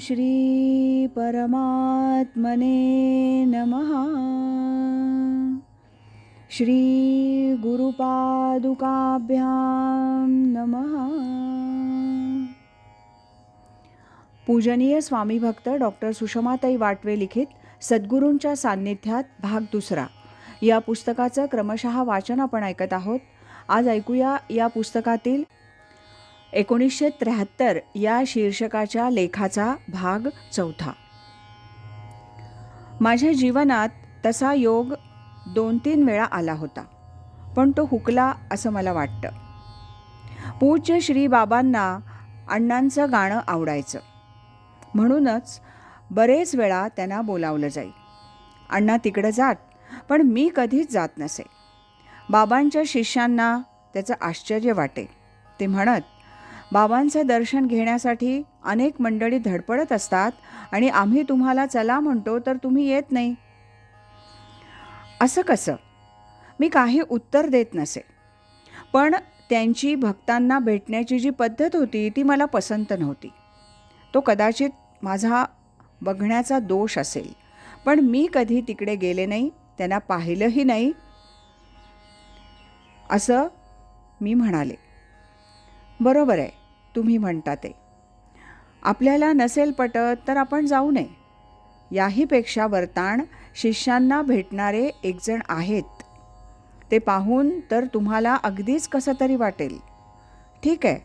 श्री परमात्मने नमः। श्री गुरुपादुकाभ्यां नमः। पूजनीय स्वामी भक्त डॉक्टर सुषमाताई वाटवे लिखित सद्गुरूंच्या सान्निध्यात भाग दुसरा. या पुस्तकाचं क्रमशः वाचन आपण ऐकत आहोत. आज ऐकूया या पुस्तकातील एकोणीसशे त्र्याहत्तर या शीर्षकाच्या लेखाचा भाग चौथा. माझ्या जीवनात तसा योग दोन तीन वेळा आला होता पण तो हुकला असं मला वाटतं. पूज्य श्री बाबांना अण्णांचं गाणं आवडायचं. म्हणूनच बरेच वेळा त्यांना बोलावलं जाई. अण्णा तिकडं जात पण मी कधीच जात नसे. बाबांच्या शिष्यांना त्याचं आश्चर्य वाटे. ते म्हणत बाबांचं दर्शन घेण्यासाठी अनेक मंडळी धडपडत असतात आणि आम्ही तुम्हाला चला म्हणतो तर तुम्ही येत नाही. असं कसं? मी काही उत्तर देत नसे. पण त्यांची भक्तांना भेटण्याची जी पद्धत होती ती मला पसंत नव्हती. तो कदाचित माझा बघण्याचा दोष असेल. पण मी कधी तिकडे गेले नाही त्यांना पाहिलंही नाही. असं मी म्हणाले. बरोबर आहे. तुम्ही म्हणता ते. आपल्याला नसेल पटत तर आपण जाऊ नये. याहीपेक्षा वर्ताण शिष्यांना भेटणारे एकजण आहेत. ते पाहून तर तुम्हाला अगदीच कसं तरी वाटेल. ठीक आहे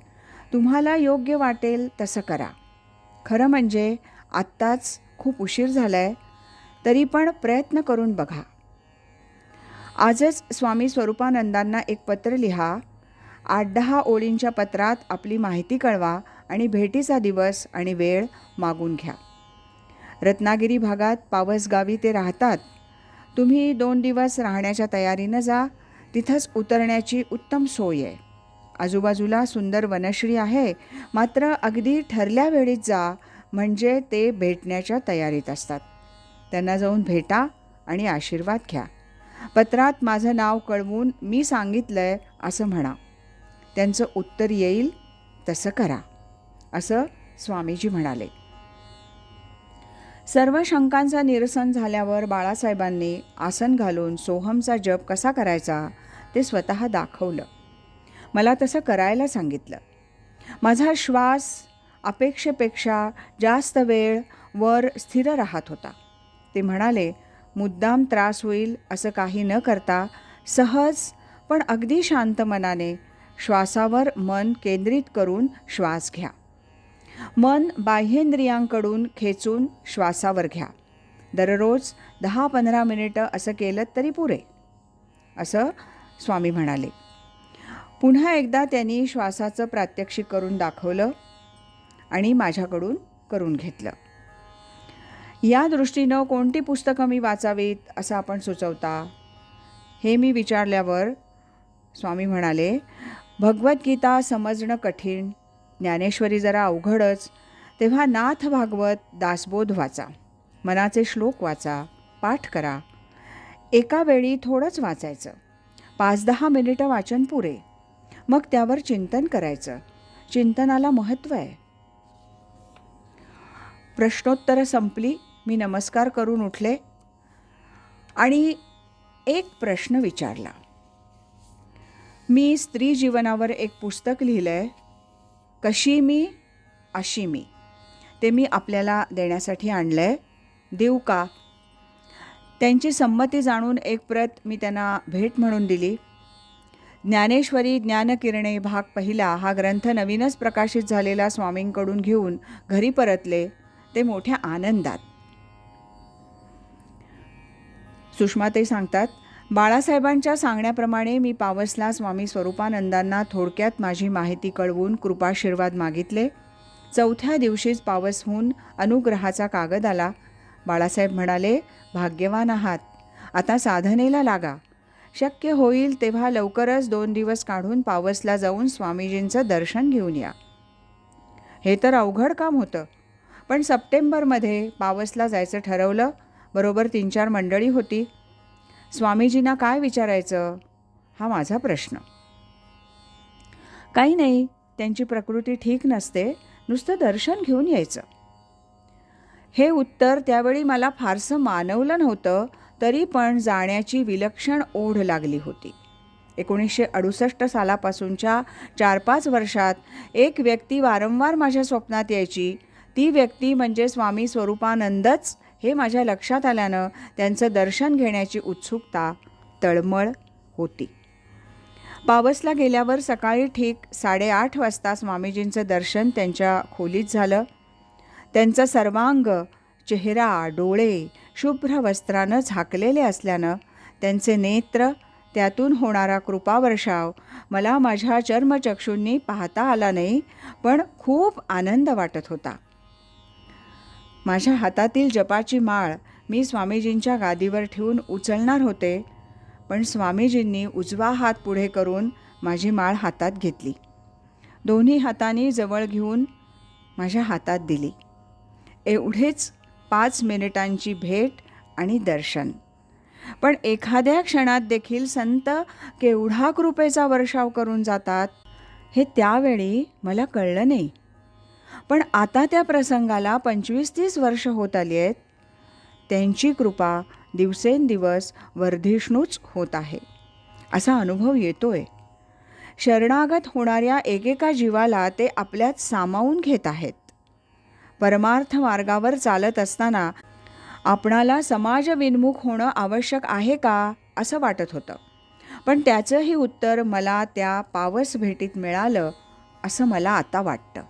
तुम्हाला योग्य वाटेल तसं करा. खरं म्हणजे आत्ताच खूप उशीर झाला आहे तरी पण प्रयत्न करून बघा. आजच स्वामी स्वरूपानंदांना एक पत्र लिहा. आठ दहा ओळींच्या पत्रात आपली माहिती कळवा आणि भेटीचा दिवस आणि वेळ मागून घ्या. रत्नागिरी भागात पावसगावी ते राहतात. तुम्ही दोन दिवस राहण्याच्या तयारीनं जा तिथंच उतरण्याची उत्तम सोय आहे. आजूबाजूला सुंदर वनश्री आहे मात्र अगदी ठरल्या वेळीत जा म्हणजे ते भेटण्याच्या तयारीत असतात. त्यांना जाऊन भेटा आणि आशीर्वाद घ्या. पत्रात माझं नाव कळवून मी सांगितलं आहे असं म्हणा. त्यांचं उत्तर येईल तसं करा असं स्वामीजी म्हणाले. सर्व शंकांचं निरसन झाल्यावर बाळासाहेबांनी आसन घालून सोहमचा जप कसा करायचा ते स्वतः दाखवलं. मला तसं करायला सांगितलं. माझा श्वास अपेक्षेपेक्षा जास्त वेळ वर स्थिर राहत होता. ते म्हणाले मुद्दाम त्रास होईल असं काही न करता सहज पण अगदी शांत मनाने श्वासावर मन केंद्रित करून श्वास घ्या. मन बाह्येंद्रियांकडून खेचून श्वासावर घ्या. दररोज दहा पंधरा मिनिटं असं केलं तरी पुरे. असं स्वामी म्हणाले. पुन्हा एकदा त्यांनी श्वासाचं प्रात्यक्षिक करून दाखवलं आणि माझ्याकडून करून घेतलं. या दृष्टीनं कोणती पुस्तकं मी वाचावीत असं आपण सुचवता? हे मी विचारल्यावर स्वामी म्हणाले भगवद्गीता समजणं कठीण. ज्ञानेश्वरी जरा अवघडच. तेव्हा नाथ भागवत दासबोध वाचा. मनाचे श्लोक वाचा. पाठ करा. एका वेळी थोडंच वाचायचं. पाच दहा मिनिटं वाचन पुरे. मग त्यावर चिंतन करायचं. चिंतनाला महत्त्व आहे. प्रश्नोत्तरं संपली. मी नमस्कार करून उठले. आणि एक प्रश्न विचारला. मी स्त्री जीवनावर एक पुस्तक लिहिलं आहे कशी मी अशी मी. ते मी आपल्याला देण्यासाठी आणलं आहे देऊ का? त्यांची संमती जाणून एक प्रत मी त्यांना भेट म्हणून दिली. ज्ञानेश्वरी ज्ञानकिरणे भाग पहिला हा ग्रंथ नवीनच प्रकाशित झालेला स्वामींकडून घेऊन घरी परतले ते मोठ्या आनंदात. सुषमा ते सांगतात बाळासाहेबांच्या सांगण्याप्रमाणे मी पावसला स्वामी स्वरूपानंदांना थोडक्यात माझी माहिती कळवून कृपाशीर्वाद मागितले. चौथ्या दिवशीच पावसहून अनुग्रहाचा कागद आला. बाळासाहेब म्हणाले भाग्यवान आहात. आता साधनेला लागा. शक्य होईल तेव्हा लवकरच दोन दिवस काढून पावसला जाऊन स्वामीजींचं दर्शन घेऊन या. हे तर अवघड काम होतं. पण सप्टेंबरमध्ये पावसला जायचं ठरवलं. बरोबर तीन चार मंडळी होती. स्वामीजींना काय विचारायचं? हा माझा प्रश्न. काही नाही त्यांची प्रकृती ठीक नसते नुसतं दर्शन घेऊन यायचं. हे उत्तर त्यावेळी मला फारसं मानवलं नव्हतं तरी पण जाण्याची विलक्षण ओढ लागली होती. एकोणीसशे अडुसष्ट सालापासूनच्या चार पाच वर्षात एक व्यक्ती वारंवार माझ्या स्वप्नात यायची. ती व्यक्ती म्हणजे स्वामी स्वरूपानंदच हे माझ्या लक्षात आल्यानं त्यांचं दर्शन घेण्याची उत्सुकता तळमळ होती. पावसला गेल्यावर सकाळी ठीक साडेआठ वाजता स्वामीजींचं दर्शन त्यांच्या खोलीत झालं. त्यांचं सर्वांग चेहरा डोळे शुभ्र वस्त्रानं झाकलेले असल्यानं त्यांचे नेत्र त्यातून होणारा कृपावर्षाव मला माझ्या चर्मचक्षूंनी पाहता आला नाही पण खूप आनंद वाटत होता. माझ्या हातातील जपाची माळ मी स्वामीजींच्या गादीवर ठेवून उचलणार होते. पण स्वामीजींनी उजवा हात पुढे करून माझी माळ हातात घेतली. दोन्ही हातांनी जवळ घेऊन माझ्या हातात दिली. एवढेच पाच मिनिटांची भेट आणि दर्शन. पण एखाद्या क्षणात देखील संत केवढा कृपेचा वर्षाव करून जातात हे त्यावेळी मला कळलं नाही. पण आता त्या प्रसंगाला पंचवीस तीस वर्ष होत आली आहेत. त्यांची कृपा दिवसेंदिवस वर्धिष्णूच होत आहे. असा अनुभव येतोय. शरणागत होणाऱ्या एकेका जीवाला ते आपल्यात सामावून घेत आहेत. परमार्थ मार्गावर चालत असताना आपणाला समाजविन्मुख होणं आवश्यक आहे का असं वाटत होतं. पण त्याचंही उत्तर मला त्या पावस भेटीत मिळालं असं मला आता वाटतं.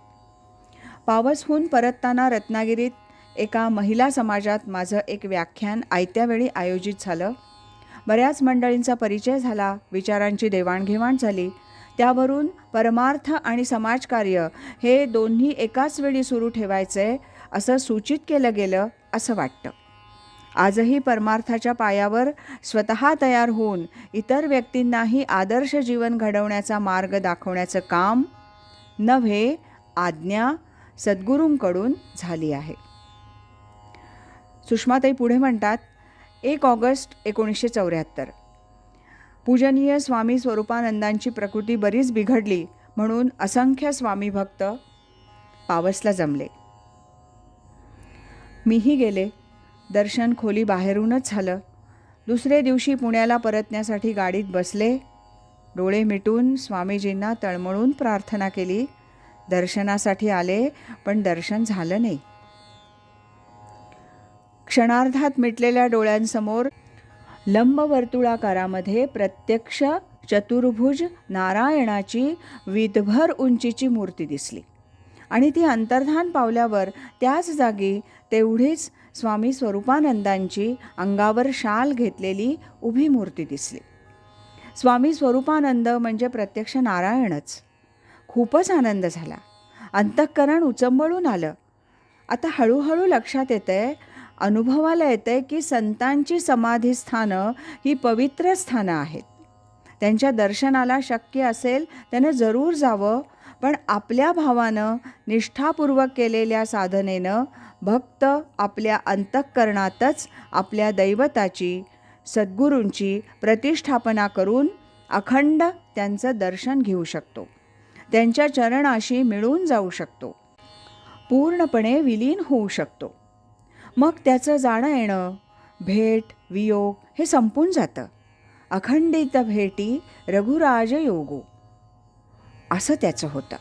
पावसहून परतताना रत्नागिरीत एका महिला समाजात माझं एक व्याख्यान आयत्यावेळी आयोजित झालं. बऱ्याच मंडळींचा परिचय झाला विचारांची देवाणघेवाण झाली. त्यावरून परमार्थ आणि समाजकार्य हे दोन्ही एकाच वेळी सुरू ठेवायचे असं सूचित केलं गेलं असं वाटतं. आजही परमार्थाच्या पायावर स्वतः तयार होऊन इतर व्यक्तींनाही आदर्श जीवन घडवण्याचा मार्ग दाखवण्याचं काम नव्हे आज्ञा सद्गुरूंकडून झाली आहे. सुषमाताई पुढे म्हणतात एक ऑगस्ट एकोणीसशे चौऱ्याहत्तर. पूजनीय स्वामी स्वरूपानंदांची प्रकृती बरीच बिघडली म्हणून असंख्य स्वामी भक्त पावसला जमले. मीही गेले. दर्शन खोली बाहेरूनच झालं. दुसरे दिवशी पुण्याला परतण्यासाठी गाडीत बसले. डोळे मिटून स्वामीजींना तळमळून प्रार्थना केली. दर्शनासाठी आले पण दर्शन झालं नाही. क्षणार्धात मिटलेल्या डोळ्यांसमोर लंबवर्तुळाकारामध्ये प्रत्यक्ष चतुर्भुज नारायणाची विधभर उंचीची मूर्ती दिसली आणि ती अंतर्धान पावल्यावर त्याच जागी तेवढीच स्वामी स्वरूपानंदांची अंगावर शाल घेतलेली उभी मूर्ती दिसली. स्वामी स्वरूपानंद म्हणजे प्रत्यक्ष नारायणच. खूपच आनंद झाला. अंतःकरण उचंबळून आलं. आता हळूहळू लक्षात येतं आहे अनुभवाला येतं आहे की संतांची समाधी स्थानं ही पवित्र स्थानं आहेत. त्यांच्या दर्शनाला शक्य असेल त्यानं जरूर जावं पण आपल्या भावानं निष्ठापूर्वक केलेल्या साधनेनं भक्त आपल्या अंतःकरणातच आपल्या दैवताची सद्गुरूंची प्रतिष्ठापना करून अखंड त्यांचं दर्शन घेऊ शकतो. त्यांच्या चरणाशी मिळून जाऊ शकतो. पूर्णपणे विलीन होऊ शकतो. मग त्याचं जाणं येणं भेट वियोग हे संपून जातं. अखंडित भेटी रघुराज योगो. असं त्याचं होतं.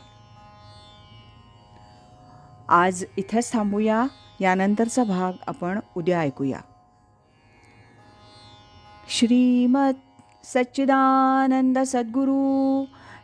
आज इथंच थांबूया. यानंतरचा भाग आपण उद्या ऐकूया. श्रीमत सच्चिदानंद सद्गुरू